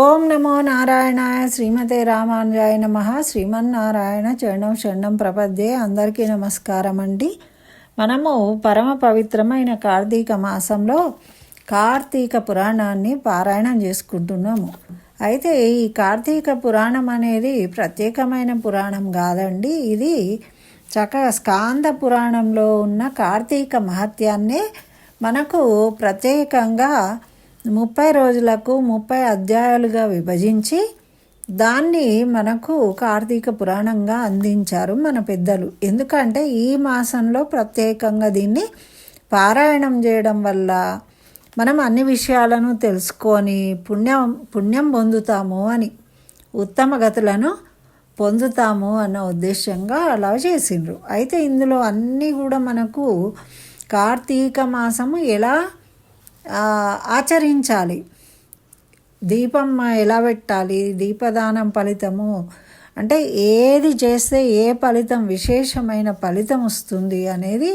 ఓం నమో నారాయణాయ శ్రీమతే రామానుజాయ నమ. శ్రీమన్నారాయణ చరణం శరణం ప్రపద్యే అందరికీ నమస్కారం అండి మనము పరమ పవిత్రమైన కార్తీక మాసంలో కార్తీక పురాణాన్ని పారాయణం చేసుకుంటున్నాము. అయితే ఈ కార్తీక పురాణం అనేది ప్రత్యేకమైన పురాణం కాదండి. ఇది చక్కగా స్కాంద పురాణంలో ఉన్న కార్తీక మహత్యాన్నే మనకు ప్రత్యేకంగా ముప్పై రోజులకు ముప్పై అధ్యాయాలుగా విభజించి దాన్ని మనకు కార్తీక పురాణంగా అందించారు మన పెద్దలు. ఎందుకంటే ఈ మాసంలో ప్రత్యేకంగా దీన్ని పారాయణం చేయడం వల్ల మనం అన్ని విషయాలను తెలుసుకొని పుణ్యం పుణ్యం పొందుతాము అని ఉత్తమ గతులను పొందుతాము అన్న ఉద్దేశంగా అలా చేసిండ్రు. అయితే ఇందులో అన్నీ కూడా మనకు కార్తీక మాసము ఎలా ఆచరించాలి. దీపం ఎలా పెట్టాలి? దీపదానం ఫలితము అంటే ఏది చేస్తే ఏ ఫలితం విశేషమైన ఫలితం వస్తుంది అనేది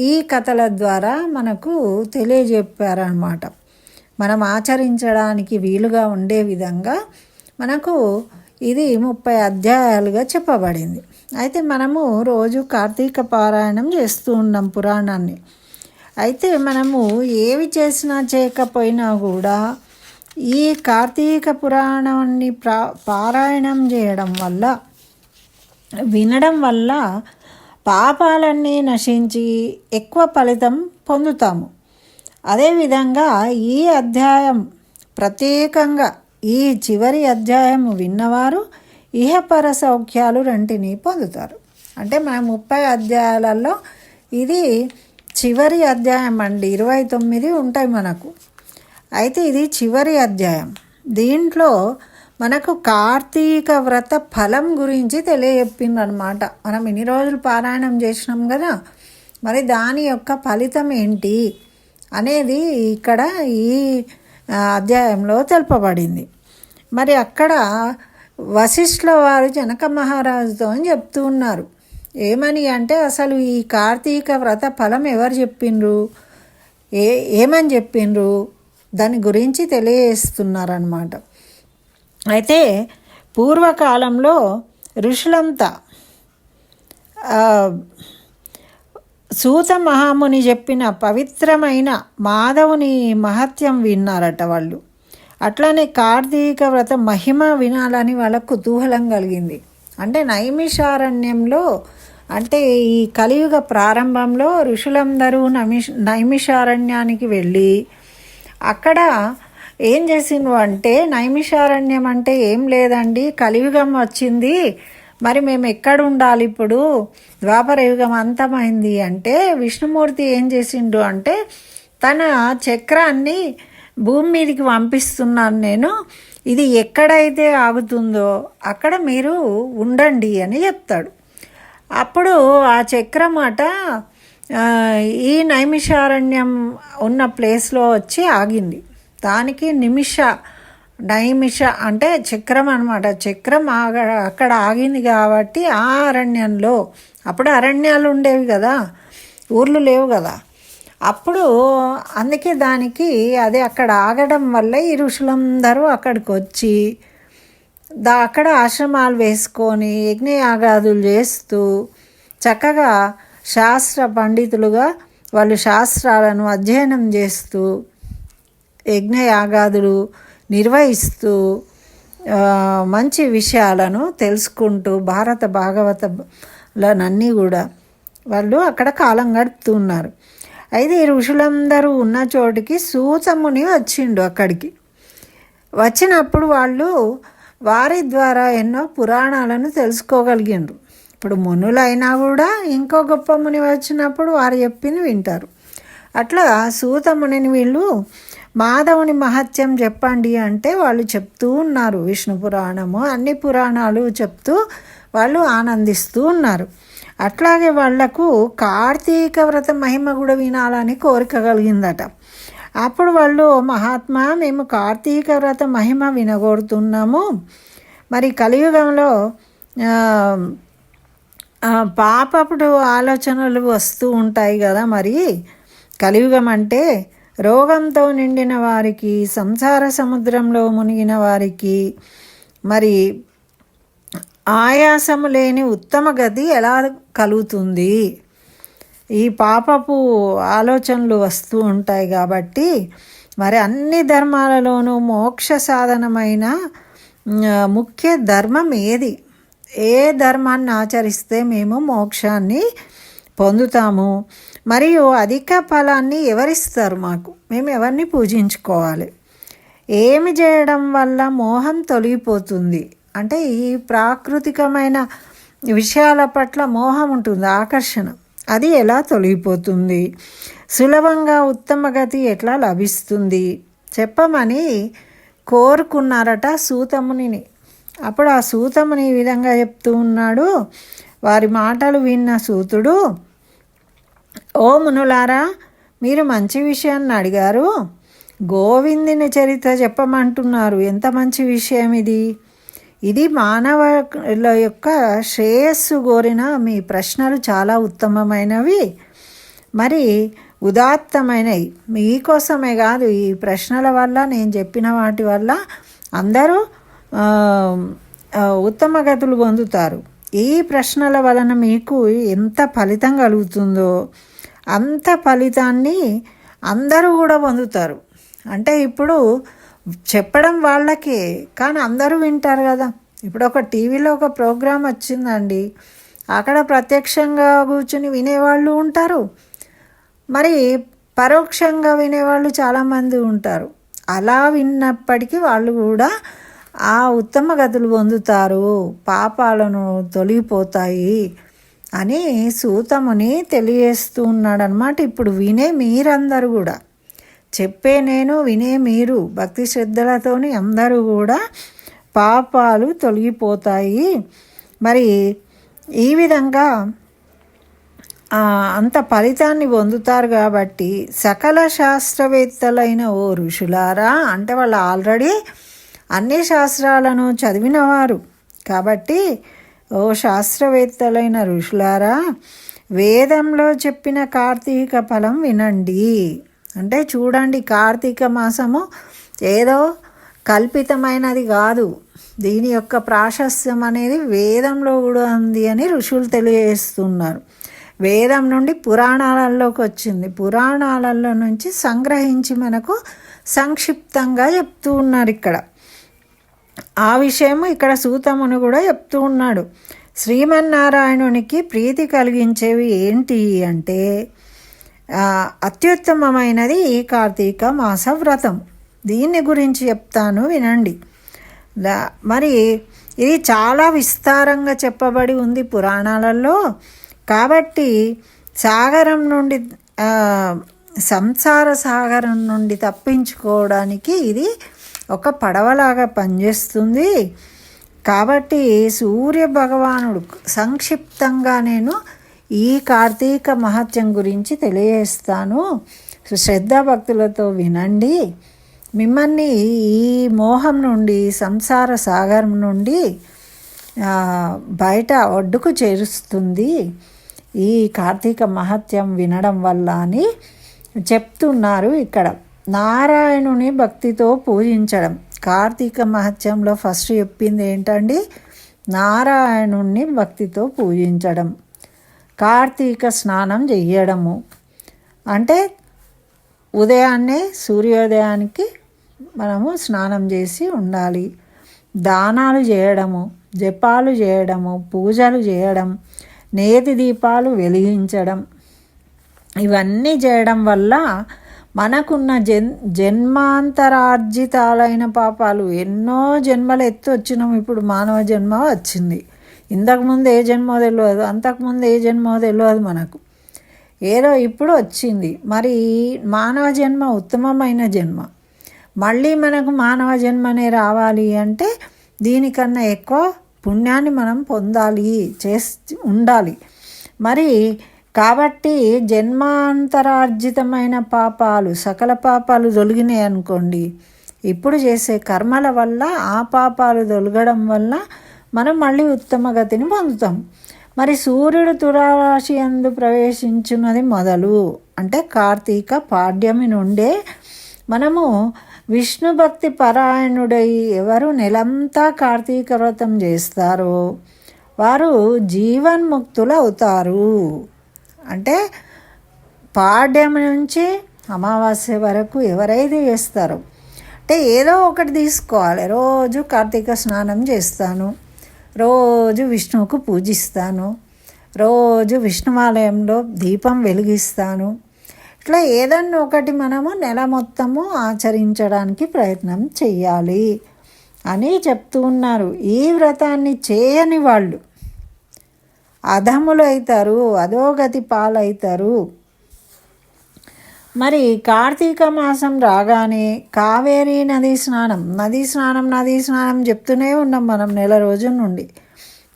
ఈ కథల ద్వారా మనకు తెలియజెప్పారనమాట మనం ఆచరించడానికి వీలుగా ఉండే విధంగా మనకు ఇది ముప్పై అధ్యాయాలుగా చెప్పబడింది. అయితే మనము రోజు కార్తీక పారాయణం చేస్తూ ఉన్నాం పురాణాన్ని. అయితే మనము ఏవి చేసినా చేయకపోయినా కూడా ఈ కార్తీక పురాణాన్ని ప్రా పారాయణం చేయడం వల్ల వినడం వల్ల పాపాలన్నీ నశించి ఎక్కువ ఫలితం పొందుతాము. అదేవిధంగా ఈ అధ్యాయం ప్రత్యేకంగా ఈ చివరి అధ్యాయం విన్నవారు ఇహపర సౌఖ్యాలు రెంటిని పొందుతారు. అంటే మన ముప్పై అధ్యాయాలలో ఇది చివరి అధ్యాయం అండి. ఇరవై తొమ్మిది ఉంటాయి మనకు. అయితే ఇది చివరి అధ్యాయం. దీంట్లో మనకు కార్తీక వ్రత ఫలం గురించి తెలియజెప్పిందనమాట మనం ఇన్ని రోజులు పారాయణం చేసినాం కదా మరి దాని యొక్క ఫలితం ఏంటి అనేది ఇక్కడ ఈ అధ్యాయంలో తెలుపబడింది. మరి అక్కడ వశిష్ఠుల వారు జనక మహారాజుతో అని చెప్తూ ఉన్నారు. ఏమని అంటే అసలు ఈ కార్తీక వ్రత ఫలం ఎవరు చెప్పిండ్రు? ఏ ఏమని చెప్పిండ్రు? దాని గురించి తెలియజేస్తున్నారనమాట అయితే పూర్వకాలంలో ఋషులంతా సూత మహాముని చెప్పిన పవిత్రమైన మాధవుని మహత్యం విన్నారట వాళ్ళు. అట్లానే కార్తీక వ్రత మహిమ వినాలని వాళ్ళకు కుతూహలం కలిగింది. అంటే నైమిషారణ్యంలో అంటే ఈ కలియుగ ప్రారంభంలో ఋషులందరూ నమిష్ నైమిషారణ్యానికి వెళ్ళి అక్కడ ఏం చేసిండ్రు అంటే నైమిషారణ్యం అంటే ఏం లేదండి కలియుగం వచ్చింది మరి మేము ఎక్కడ ఉండాలి ఇప్పుడు? ద్వాపర యుగం అంతమైంది అంటే విష్ణుమూర్తి ఏం చేసిండు అంటే తన చక్రాన్ని భూమి మీదకి పంపిస్తున్నాను నేను ఇది ఎక్కడైతే ఆగుతుందో అక్కడ మీరు ఉండండి అని చెప్తాడు. అప్పుడు ఆ చక్రం అట ఈ నైమిషారణ్యం ఉన్న ప్లేస్లో వచ్చి ఆగింది. దానికి నిమిష నైమిష అంటే చక్రం అనమాట చక్రం ఆగ అక్కడ ఆగింది కాబట్టి ఆ అరణ్యంలో అప్పుడు అరణ్యాలు ఉండేవి కదా ఊర్లు లేవు కదా. అప్పుడు అందుకే దానికి అది అక్కడ ఆగడం వల్ల ఈ ఋషులందరూ అక్కడికి వచ్చి దా అక్కడ ఆశ్రమాలు వేసుకొని యజ్ఞయాగాదులు చేస్తూ చక్కగా శాస్త్ర పండితులుగా వాళ్ళు శాస్త్రాలను అధ్యయనం చేస్తూ యజ్ఞయాగాదులు నిర్వహిస్తూ మంచి విషయాలను తెలుసుకుంటూ భారత భాగవతలనన్నీ కూడా వాళ్ళు అక్కడ కాలం గడుపుతున్నారు. అయితే ఈ ఋషులందరూ ఉన్న చోటికి సూతముని వచ్చిండు అక్కడికి. వచ్చినప్పుడు వాళ్ళు వారి ద్వారా ఎన్నో పురాణాలను తెలుసుకోగలిగిండ్రు. ఇప్పుడు మునులైనా కూడా ఇంకో గొప్ప ముని వచ్చినప్పుడు వారు చెప్పింది వింటారు. అట్లా సూత మునిని వీళ్ళు మాధవుని మహత్యం చెప్పండి అంటే వాళ్ళు చెప్తూ ఉన్నారు. విష్ణు పురాణము అన్ని పురాణాలు చెప్తూ వాళ్ళు ఆనందిస్తూ ఉన్నారు. అట్లాగే వాళ్ళకు కార్తీక వ్రత మహిమ కూడా వినాలని కోరిక కలిగిందట. అప్పుడు వాళ్ళు మహాత్మా మేము కార్తీక వ్రత మహిమ వినగొడుతున్నాము. మరి కలియుగంలో పాపప్పుడు ఆలోచనలు వస్తూ ఉంటాయి కదా మరి. కలియుగం అంటే రోగంతో నిండిన వారికి సంసార సముద్రంలో మునిగిన వారికి. మరి ఆయాసము లేని ఉత్తమ గతి ఎలా కలుగుతుంది? ఈ పాపపు ఆలోచనలు వస్తూ ఉంటాయి కాబట్టి మరి అన్ని ధర్మాలలోనూ మోక్ష సాధనమైన ముఖ్య ధర్మం ఏది? ఏ ధర్మాన్ని ఆచరిస్తే మేము మోక్షాన్ని పొందుతాము? మరియు అధిక ఫలాన్ని ఎవరిస్తారు మాకు? మేము ఎవరిని పూజించుకోవాలి? ఏమి చేయడం వల్ల మోహం తొలగిపోతుంది? అంటే ఈ ప్రాకృతికమైన విషయాల పట్ల మోహం ఉంటుంది ఆకర్షణ. అది ఎలా తొలగిపోతుంది? సులభంగా ఉత్తమ గతి ఎట్లా లభిస్తుంది? చెప్పమని కోరుకున్నారట సూతమునిని. అప్పుడు ఆ సూతముని ఈ విధంగా చెప్తూ ఉన్నాడు. వారి మాటలు విన్న సూతుడు ఓ మునులారా మీరు మంచి విషయాన్ని అడిగారు. గోవిందుని చరిత్ర చెప్పమంటున్నారు. ఎంత మంచి విషయం ఇది? ఇది మానవుల యొక్క శ్రేయస్సు కోరిన మీ ప్రశ్నలు చాలా ఉత్తమమైనవి. మరి ఉదాత్తమైనవి మీకోసమే కాదు ఈ ప్రశ్నల వల్ల నేను చెప్పిన వాటి వల్ల అందరూ ఉత్తమ గతులు పొందుతారు. ఈ ప్రశ్నల వలన మీకు ఎంత ఫలితం కలుగుతుందో అంత ఫలితాన్ని అందరూ కూడా పొందుతారు. అంటే ఇప్పుడు చెప్పడం వాళ్ళకి కానీ అందరూ వింటారు కదా. ఇప్పుడు ఒక టీవీలో ఒక ప్రోగ్రాం వచ్చిందండి. అక్కడ ప్రత్యక్షంగా కూర్చుని వినేవాళ్ళు ఉంటారు. మరి పరోక్షంగా వినేవాళ్ళు చాలామంది ఉంటారు. అలా విన్నప్పటికీ వాళ్ళు కూడా ఆ ఉత్తమ గతులు పొందుతారు. పాపాలను తొలగిపోతాయి అని సూతముని తెలియజేస్తూ ఉన్నాడనమాట ఇప్పుడు వినే మీరందరూ కూడా. చెప్పే నేను వినే మీరు. భక్తి శ్రద్ధలతోని అందరూ కూడా పాపాలు తొలగిపోతాయి. మరి ఈ విధంగా అంత ఫలితాన్ని పొందుతారు కాబట్టి సకల శాస్త్రవేత్తలైన ఓ ఋషులారా అంటే వాళ్ళు ఆల్రెడీ అన్ని శాస్త్రాలను చదివినవారు. కాబట్టి ఓ శాస్త్రవేత్తలైన ఋషులారా వేదంలో చెప్పిన కార్తీక ఫలం వినండి. అంటే చూడండి కార్తీక మాసము ఏదో కల్పితమైనది కాదు. దీని యొక్క ప్రాశస్యం అనేది వేదంలో కూడా ఉంది అని ఋషులు తెలియజేస్తున్నారు. వేదం నుండి పురాణాలలోకి వచ్చింది. పురాణాలలో నుంచి సంగ్రహించి మనకు సంక్షిప్తంగా చెప్తూ ఉన్నారు ఇక్కడ. ఆ విషయము ఇక్కడ సూతమును కూడా చెప్తూ ఉన్నాడు. శ్రీమన్నారాయణునికి ప్రీతి కలిగించేవి ఏంటి అంటే అత్యుత్తమమైనది ఈ కార్తీక మాస వ్రతం. దీన్ని గురించి చెప్తాను వినండి. మరి ఇది చాలా విస్తారంగా చెప్పబడి ఉంది పురాణాలలో. కాబట్టి సాగరం నుండి సంసార సాగరం నుండి తప్పించుకోవడానికి ఇది ఒక పడవలాగా పనిచేస్తుంది. కాబట్టి సూర్య భగవానుడు సంక్షిప్తంగా నేను ఈ కార్తీక మహత్యం గురించి తెలియజేస్తాను. శ్రద్ధాభక్తులతో వినండి. మిమ్మల్ని ఈ మోహం నుండి సంసార సాగరం నుండి బయట ఒడ్డుకు చేరుస్తుంది. ఈ కార్తీక మహత్యం వినడం వల్ల అని చెప్తున్నారు ఇక్కడ. నారాయణుని భక్తితో పూజించడం. కార్తీక మహత్యంలో ఫస్ట్ చెప్పింది ఏంటండి? నారాయణుణ్ణి భక్తితో పూజించడం. కార్తీక స్నానం చెయ్యడము. అంటే ఉదయాన్నే సూర్యోదయానికి మనము స్నానం చేసి ఉండాలి. దానాలు చేయడము జపాలు చేయడము పూజలు చేయడం నేతి దీపాలు వెలిగించడం. ఇవన్నీ చేయడం వల్ల మనకున్న జన్ జన్మాంతరార్జితాలైన పాపాలు ఎన్నో జన్మలు ఎత్తు వచ్చినాం. ఇప్పుడు మానవ జన్మ వచ్చింది. ఇంతకుముందు ఏ జన్మో తెలియదు అంతకుముందు ఏ జన్మో తెలియదు మనకు. ఏదో ఇప్పుడు వచ్చింది. మరి మానవ జన్మ ఉత్తమమైన జన్మ. మళ్ళీ మనకు మానవ జన్మనే రావాలి అంటే దీనికన్నా ఎక్కువ పుణ్యాన్ని మనం పొందాలి చేసి ఉండాలి. మరి కాబట్టి జన్మాంతరార్జితమైన పాపాలు సకల పాపాలు తొలగినాయి అనుకోండి ఇప్పుడు చేసే కర్మల వల్ల ఆ పాపాలు తొలగడం వల్ల మనం మళ్ళీ ఉత్తమ గతిని పొందుతాం. మరి సూర్యుడు తులారాశి అందు ప్రవేశించున్నది మొదలు. అంటే కార్తీక పాడ్యమి నుండే మనము విష్ణు భక్తి పరాయణుడై ఎవరు నెలంతా కార్తీక వ్రతం చేస్తారో వారు జీవన్ముక్తులు అవుతారు. అంటే పాడ్యం నుంచి అమావాస్య వరకు ఎవరైతే చేస్తారో అంటే ఏదో ఒకటి తీసుకోవాలి. రోజు కార్తీక స్నానం చేస్తాను. రోజు విష్ణువుకు పూజిస్తాను. రోజు విష్ణువాలయంలో దీపం వెలిగిస్తాను. ఇట్లా ఏదన్నా ఒకటి మనము నెల మొత్తము ఆచరించడానికి ప్రయత్నం చెయ్యాలి అని చెప్తూ ఉన్నారు. ఈ వ్రతాన్ని చేయని వాళ్ళు అధములు అవుతారు అధోగతి పాలవుతారు మరి కార్తీక మాసం రాగానే కావేరీ నదీ స్నానం నదీ స్నానం నదీ స్నానం చెప్తూనే ఉన్నాం మనం నెల రోజుల నుండి.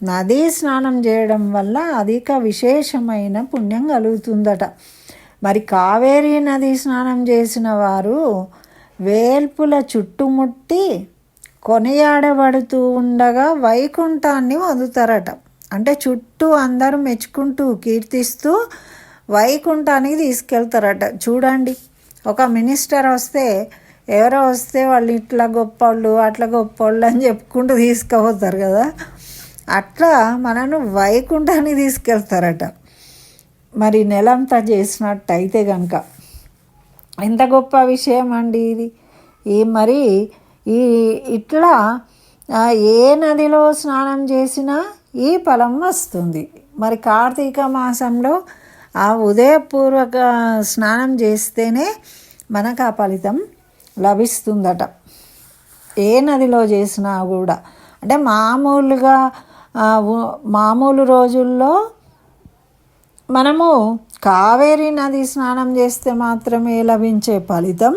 నదీ స్నానం చేయడం వల్ల అధిక విశేషమైన పుణ్యం కలుగుతుందట. మరి కావేరీ నదీ స్నానం చేసిన వారు వేల్పుల చుట్టుముట్టి కొనియాడబడుతూ ఉండగా వైకుంఠాన్ని వదుతారట. అంటే చుట్టూ అందరూ మెచ్చుకుంటూ కీర్తిస్తూ వైకుంఠానికి తీసుకెళ్తారట. చూడండి ఒక మినిస్టర్ వస్తే ఎవరో వస్తే వాళ్ళు ఇట్లా గొప్పోళ్ళు అట్లా గొప్పోళ్ళు అని చెప్పుకుంటూ తీసుకుపోతారు కదా. అట్లా మనను వైకుంఠానికి తీసుకెళ్తారట. మరి నెలంతా చేసినట్టయితే కనుక ఎంత గొప్ప విషయం అండి ఇది. ఈ మరి ఈ ఇట్లా ఏ నదిలో స్నానం చేసినా ఈ ఫలం వస్తుంది. మరి కార్తీక మాసంలో ఆ ఉదయపూర్వక స్నానం చేస్తేనే మనకు ఆ ఫలితం లభిస్తుందట. ఏ నదిలో చేసినా కూడా. అంటే మామూలుగా మామూలు రోజుల్లో మనము కావేరీ నది స్నానం చేస్తే మాత్రమే లభించే ఫలితం.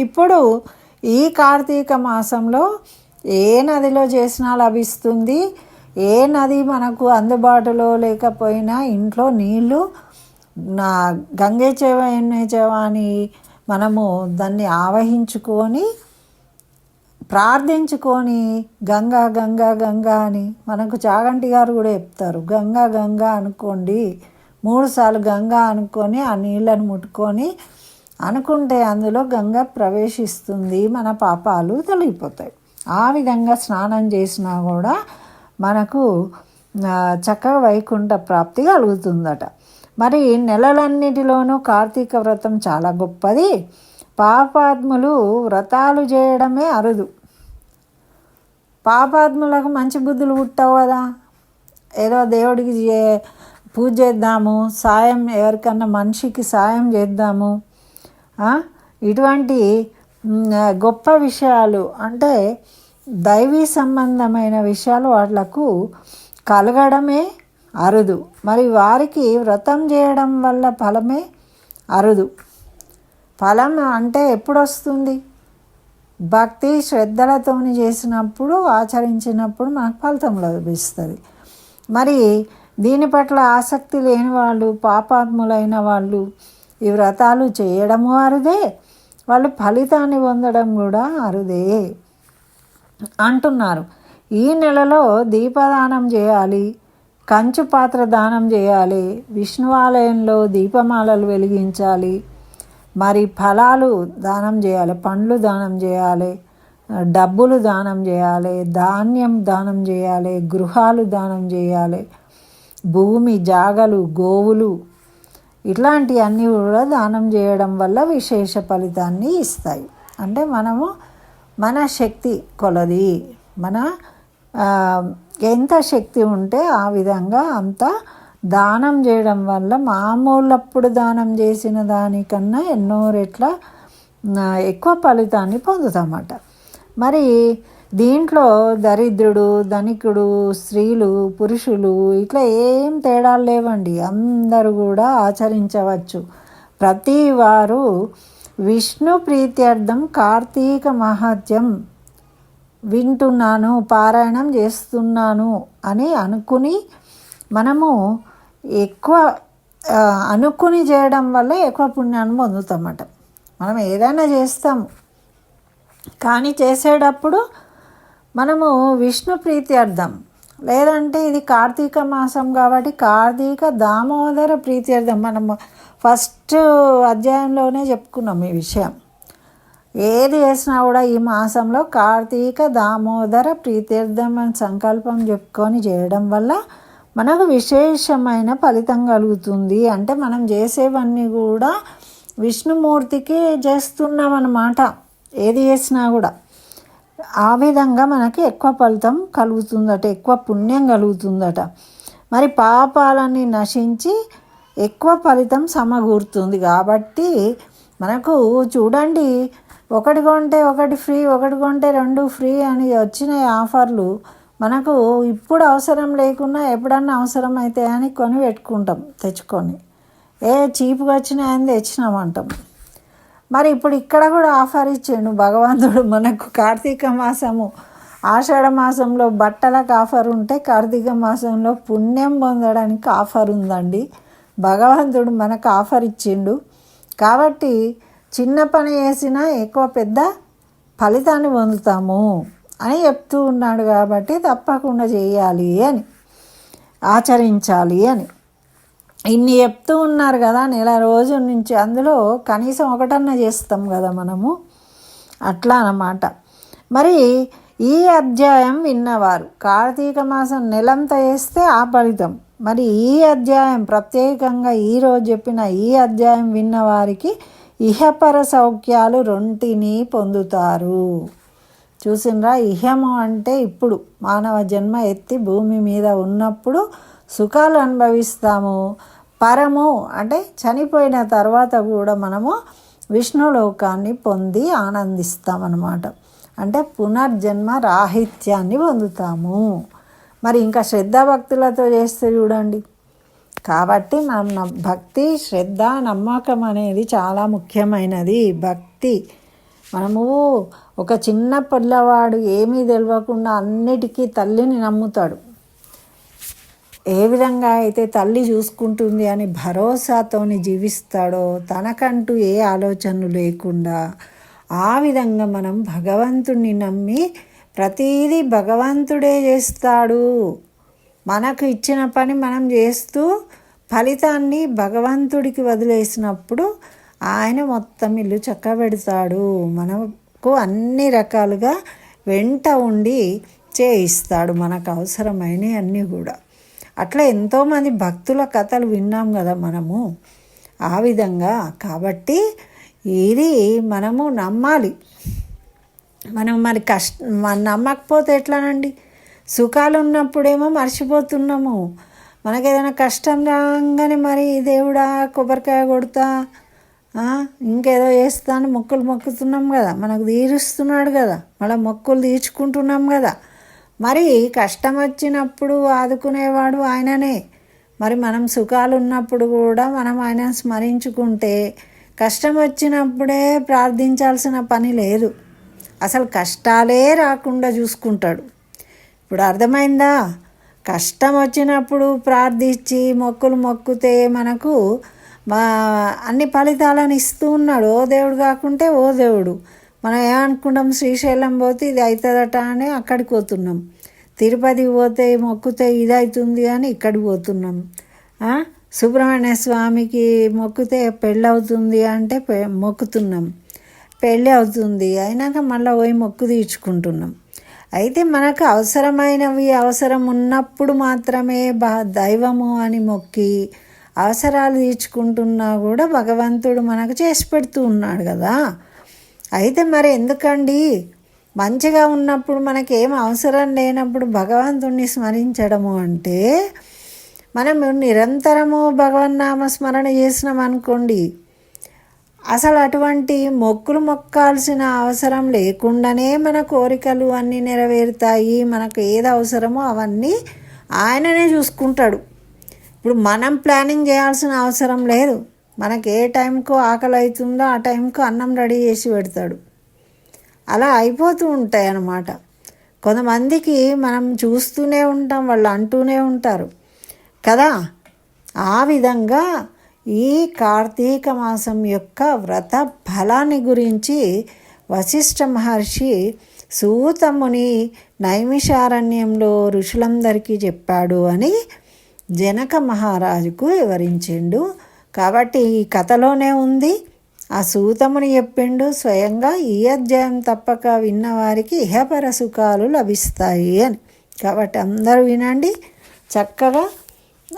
ఇప్పుడు ఈ కార్తీక మాసంలో ఏ నదిలో చేసినా లభిస్తుంది. ఏ నది మనకు అందుబాటులో లేకపోయినా ఇంట్లో నీళ్ళు నా గంగే చేవ ఎన్నే అని మనము దాన్ని ఆవహించుకొని ప్రార్థించుకొని గంగా గంగా గంగా అని మనకు చాగంటి గారు కూడా చెప్తారు. గంగా గంగా అనుకోండి మూడుసార్లు గంగా అనుకొని ఆ నీళ్ళను ముట్టుకొని అనుకుంటే అందులో గంగ ప్రవేశిస్తుంది. మన పాపాలు తొలగిపోతాయి. ఆ విధంగా స్నానం చేసినా కూడా మనకు చక్కగా వైకుంఠ ప్రాప్తి కలుగుతుందట. మరి నెలలన్నిటిలోనూ కార్తీక వ్రతం చాలా గొప్పది. పాపాత్ములు వ్రతాలు చేయడమే అరుదు. పాపాత్ములకు మంచి బుద్ధులు పుట్టవు కదా. ఏదో దేవుడికి పూజ చేద్దాము సాయం ఎవరికన్నా మనిషికి సాయం చేద్దాము. ఇటువంటి గొప్ప విషయాలు. అంటే దైవీ సంబంధమైన విషయాలు వాళ్ళకు కలగడమే అరుదు. మరి వారికి వ్రతం చేయడం వల్ల ఫలమే అరుదు. ఫలం అంటే ఎప్పుడు వస్తుంది భక్తి శ్రద్ధలతో చేసినప్పుడు ఆచరించినప్పుడు మనకు ఫలితం లభిస్తుంది. మరి దీని పట్ల ఆసక్తి లేని వాళ్ళు పాపాత్ములైన వాళ్ళు ఈ వ్రతాలు చేయడము అరుదే. వాళ్ళు ఫలితాన్ని పొందడం కూడా అరుదే. అంటున్నారు. ఈ నెలలో దీపదానం చేయాలి కంచు పాత్ర దానం చేయాలి విష్ణువాలయంలో దీపమాలలు వెలిగించాలి మరి ఫలాలు దానం చేయాలి పండ్లు దానం చేయాలి డబ్బులు దానం చేయాలి ధాన్యం దానం చేయాలి గృహాలు దానం చేయాలి భూమి జాగలు గోవులు ఇట్లాంటివన్నీ కూడా దానం చేయడం వల్ల విశేష ఫలితాన్ని ఇస్తాయి. అంటే మనము మన శక్తి కొలది. మన ఎంత శక్తి ఉంటే ఆ విధంగా అంత దానం చేయడం వల్ల మామూలప్పుడు దానం చేసిన దానికన్నా ఎన్నో రెట్ల ఎక్కువ ఫలితాన్ని పొందుతామట. మరి దీంట్లో దరిద్రుడు ధనికుడు స్త్రీలు పురుషులు ఇట్లా ఏం తేడాలు లేవండి. అందరూ కూడా ఆచరించవచ్చు. ప్రతి వారు విష్ణు ప్రీత్యర్థం కార్తీక మహత్యం. వింటున్నాను పారాయణం చేస్తున్నాను అని అనుకుని మనము ఎక్కువ అనుకుని చేయడం వల్ల ఎక్కువ పుణ్యాన్ని పొందుతామట మనం ఏదైనా చేస్తాము. కానీ చేసేటప్పుడు మనము విష్ణు ప్రీత్యర్థం లేదంటే ఇది కార్తీక మాసం కాబట్టి కార్తీక దామోదర ప్రీత్యర్థం మనము ఫస్ట్ అధ్యాయంలోనే చెప్పుకున్నాం ఈ విషయం. ఏది చేసినా కూడా ఈ మాసంలో కార్తీక దామోదర ప్రీత్యర్థం అని సంకల్పం చెప్పుకొని చేయడం వల్ల మనకు విశేషమైన ఫలితం కలుగుతుంది. అంటే మనం చేసేవన్నీ కూడా విష్ణుమూర్తికి చేస్తున్నాం అన్నమాట ఏది చేసినా కూడా. ఆ విధంగా మనకి ఎక్కువ ఫలితం కలుగుతుందట ఎక్కువ పుణ్యం కలుగుతుందట. మరి పాపాలన్నీ నశించి ఎక్కువ ఫలితం సమకూరుతుంది కాబట్టి మనకు చూడండి ఒకటి కొంటే ఒకటి ఫ్రీ ఒకటి కొంటే రెండు ఫ్రీ అని వచ్చిన ఆఫర్లు మనకు ఇప్పుడు అవసరం లేకున్నా ఎప్పుడన్నా అవసరం అయితే అని కొని పెట్టుకుంటాం తెచ్చుకొని. ఏ చీపుగా వచ్చినా అని తెచ్చినామంటాం. మరి ఇప్పుడు ఇక్కడ కూడా ఆఫర్ ఇచ్చాడు భగవంతుడు మనకు కార్తీక మాసము. ఆషాఢ మాసంలో బట్టలకు ఆఫర్ ఉంటే కార్తీక మాసంలో పుణ్యం పొందడానికి ఆఫర్ ఉందండి. భగవంతుడు మనకు ఆఫర్ ఇచ్చిండు. కాబట్టి చిన్న పని చేసినా ఎక్కువ పెద్ద ఫలితాన్ని పొందుతాము అని చెప్తూ ఉన్నాడు కాబట్టి తప్పకుండా చేయాలి అని ఆచరించాలి అని. ఇన్ని చెప్తూ ఉన్నారు కదా నెల రోజుల నుంచి అందులో కనీసం ఒకటన్నా చేస్తాం కదా మనము. అట్లా అన్నమాట. మరి ఈ అధ్యాయం విన్నవారు కార్తీక మాసం నెలంతా వేస్తే ఆ ఫలితం. మరి ఈ అధ్యాయం ప్రత్యేకంగా ఈరోజు చెప్పిన ఈ అధ్యాయం విన్నవారికి ఇహపర సౌఖ్యాలు రెంటిని పొందుతారు. చూసినరా ఇహము అంటే ఇప్పుడు మానవ జన్మ ఎత్తి భూమి మీద ఉన్నప్పుడు సుఖాలు అనుభవిస్తాము. పరము అంటే చనిపోయిన తర్వాత కూడా మనము విష్ణులోకాన్ని పొంది ఆనందిస్తాం అన్నమాట అంటే పునర్జన్మ రాహిత్యాన్ని పొందుతాము. మరి ఇంకా శ్రద్ధాభక్తులతో చేస్తే చూడండి. కాబట్టి మనం భక్తి శ్రద్ధ నమ్మకం అనేది చాలా ముఖ్యమైనది. భక్తి. మనము ఒక చిన్న పిల్లవాడు ఏమీ తెలియకుండా అన్నిటికీ తల్లిని నమ్ముతాడు. ఏ విధంగా అయితే తల్లి చూసుకుంటుంది అని భరోసాతోని జీవిస్తాడో తనకంటూ ఏ ఆలోచనలు లేకుండా ఆ విధంగా మనం భగవంతుణ్ణి నమ్మి ప్రతీదీ భగవంతుడే చేస్తాడు. మనకు ఇచ్చిన పని మనం చేస్తూ ఫలితాన్ని భగవంతుడికి వదిలేసినప్పుడు ఆయన మొత్తం ఇల్లు చక్కబెడతాడు. మనకు అన్ని రకాలుగా వెంట ఉండి చేయిస్తాడు. మనకు అవసరమైనవి అన్నీ కూడా. అట్లా ఎంతోమంది భక్తుల కథలు విన్నాం కదా మనము. ఆ విధంగా కాబట్టి ఇది మనము నమ్మాలి. మనం మరి కష్ట మన నమ్మకపోతే ఎట్లానండి? సుఖాలు ఉన్నప్పుడేమో మర్చిపోతున్నాము. మనకేదైనా ఏదైనా కష్టం రాగానే మరి దేవుడా కొబ్బరికాయ కొడతా ఇంకేదో చేస్తాను మొక్కులు మొక్కుతున్నాం కదా. మనకు తీరుస్తున్నాడు కదా. మళ్ళీ మొక్కులు తీర్చుకుంటున్నాం కదా. మరి కష్టం వచ్చినప్పుడు ఆదుకునేవాడు ఆయననే. మరి మనం సుఖాలు ఉన్నప్పుడు కూడా మనం ఆయన స్మరించుకుంటే కష్టం వచ్చినప్పుడే ప్రార్థించాల్సిన పని లేదు. అసలు కష్టాలే రాకుండా చూసుకుంటాడు. ఇప్పుడు అర్థమైందా? కష్టం వచ్చినప్పుడు ప్రార్థించి మొక్కులు మొక్కుతే మనకు మా అన్ని ఫలితాలను ఇస్తూ ఉన్నాడు. ఓ దేవుడు కాకుంటే ఓ దేవుడు. మనం ఏమనుకుంటాం శ్రీశైలం పోతే ఇది అవుతుందట అని అక్కడికి పోతున్నాం. తిరుపతి పోతే మొక్కుతే ఇది అవుతుంది అని ఇక్కడికి పోతున్నాం. సుబ్రహ్మణ్య స్వామికి మొక్కితే పెళ్ళవుతుంది అంటే మొక్కుతున్నాం. పెళ్ళి అవుతుంది అయినాక మళ్ళీ పోయి మొక్కు తీర్చుకుంటున్నాం. అయితే మనకు అవసరమైనవి అవసరం ఉన్నప్పుడు మాత్రమే బా దైవము అని మొక్కి అవసరాలు తీర్చుకుంటున్నా కూడా భగవంతుడు మనకు చేసి పెడుతూ ఉన్నాడు కదా. అయితే మరి ఎందుకండి? మంచిగా ఉన్నప్పుడు మనకి ఏం అవసరం లేనప్పుడు భగవంతుణ్ణి స్మరించడము అంటే మనం నిరంతరము భగవన్నామ స్మరణ చేసినాం అనుకోండి అసలు అటువంటి మొక్కులు మొక్కాల్సిన అవసరం లేకుండానే మన కోరికలు అన్నీ నెరవేరుతాయి మనకు ఏది అవసరమో అవన్నీ ఆయననే చూసుకుంటాడు. ఇప్పుడు మనం ప్లానింగ్ చేయాల్సిన అవసరం లేదు. మనకి ఏ టైంకు ఆకలి అవుతుందో ఆ టైంకు అన్నం రెడీ చేసి పెడతాడు. అలా అయిపోతూ ఉంటాయి అన్నమాట కొంతమందికి మనం చూస్తూనే ఉంటాం వాళ్ళు అంటూనే ఉంటారు. కదా? ఆ విధంగా ఈ కార్తీక మాసం యొక్క వ్రత ఫలాన్ని గురించి వశిష్ఠ మహర్షి సూతముని నైమిషారణ్యంలో ఋషులందరికీ చెప్పాడు అని జనక మహారాజుకు వివరించిండు. కాబట్టి ఈ కథలోనే ఉంది. ఆ సూతముని చెప్పిండు స్వయంగా ఈ అధ్యాయం తప్పక విన్నవారికి ఇహపర సుఖాలు లభిస్తాయి అని. కాబట్టి అందరూ వినండి. చక్కగా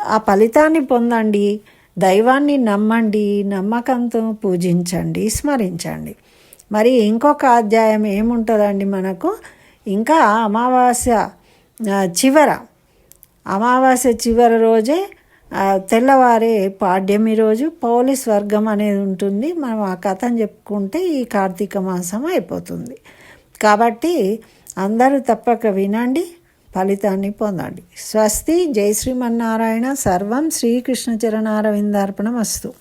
ఆ ఫలితాన్ని పొందండి. దైవాన్ని నమ్మండి నమ్మకంతో పూజించండి స్మరించండి. మరి ఇంకొక అధ్యాయం ఏముంటుందండి మనకు? ఇంకా అమావాస్య చివర. అమావాస్య చివరి రోజే తెల్లవారే పాడ్యమి రోజు పౌలిస్ వర్గం అనేది ఉంటుంది. మనం ఆ కథను చెప్పుకుంటే ఈ కార్తీక మాసం అయిపోతుంది. కాబట్టి అందరూ తప్పక వినండి ఫలితాన్ని పొందండి. స్వస్తి. జై శ్రీమన్నారాయణ. సర్వం శ్రీకృష్ణ చరణారవిందార్పణం అస్తు